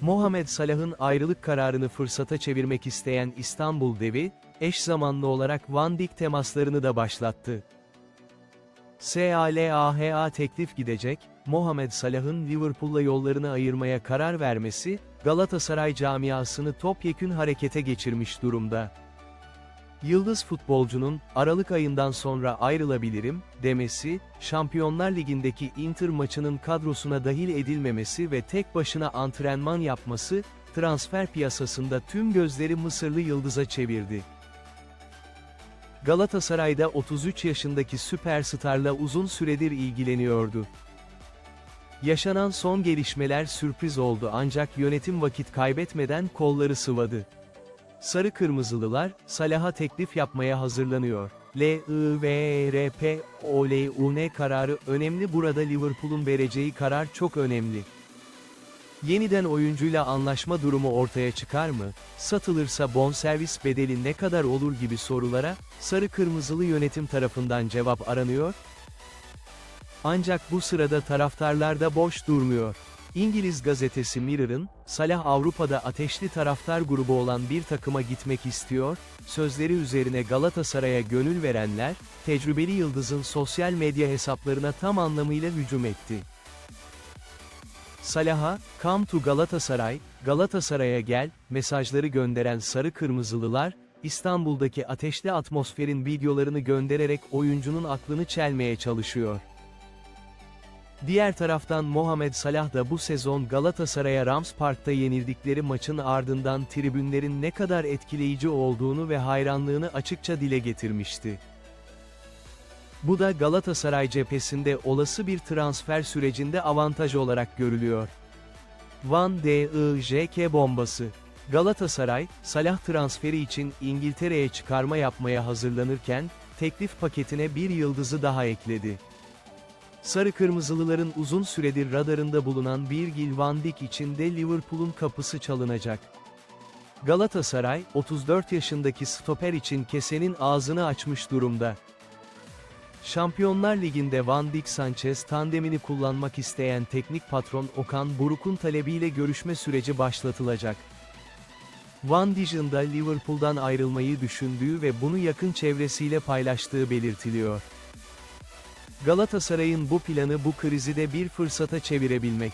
Mohamed Salah'ın ayrılık kararını fırsata çevirmek isteyen İstanbul devi, eş zamanlı olarak Van Dijk temaslarını da başlattı. SALAHA teklif gidecek, Mohamed Salah'ın Liverpool'la yollarını ayırmaya karar vermesi, Galatasaray camiasını topyekün harekete geçirmiş durumda. Yıldız futbolcunun, Aralık ayından sonra ayrılabilirim, demesi, Şampiyonlar Ligi'ndeki Inter maçının kadrosuna dahil edilmemesi ve tek başına antrenman yapması, transfer piyasasında tüm gözleri Mısırlı Yıldız'a çevirdi. Galatasaray'da 33 yaşındaki süperstarla uzun süredir ilgileniyordu. Yaşanan son gelişmeler sürpriz oldu ancak yönetim vakit kaybetmeden kolları sıvadı. Sarı Kırmızılılar, Salah'a teklif yapmaya hazırlanıyor. LIVRP OLUN kararı önemli burada Liverpool'un vereceği karar çok önemli. Yeniden oyuncuyla anlaşma durumu ortaya çıkar mı? Satılırsa bonservis bedeli ne kadar olur gibi sorulara, Sarı Kırmızılı yönetim tarafından cevap aranıyor. Ancak bu sırada taraftarlar da boş durmuyor. İngiliz gazetesi Mirror'ın, Salah Avrupa'da ateşli taraftar grubu olan bir takıma gitmek istiyor, sözleri üzerine Galatasaray'a gönül verenler, tecrübeli yıldızın sosyal medya hesaplarına tam anlamıyla hücum etti. Salah'a, Come to Galatasaray, Galatasaray'a gel, mesajları gönderen sarı kırmızılılar, İstanbul'daki ateşli atmosferin videolarını göndererek oyuncunun aklını çelmeye çalışıyor. Diğer taraftan Mohamed Salah da bu sezon Galatasaray'a Rams Park'ta yenildikleri maçın ardından tribünlerin ne kadar etkileyici olduğunu ve hayranlığını açıkça dile getirmişti. Bu da Galatasaray cephesinde olası bir transfer sürecinde avantaj olarak görülüyor. Van Dijk bombası. Galatasaray, Salah transferi için İngiltere'ye çıkarma yapmaya hazırlanırken, teklif paketine bir yıldızı daha ekledi. Sarı Kırmızılıların uzun süredir radarında bulunan Virgil van Dijk için de Liverpool'un kapısı çalınacak. Galatasaray, 34 yaşındaki stoper için kesenin ağzını açmış durumda. Şampiyonlar Ligi'nde Van Dijk Sanchez tandemini kullanmak isteyen teknik patron Okan Buruk'un talebiyle görüşme süreci başlatılacak. Van Dijk'ın da Liverpool'dan ayrılmayı düşündüğü ve bunu yakın çevresiyle paylaştığı belirtiliyor. Galatasaray'ın bu planı bu krizi de bir fırsata çevirebilmek.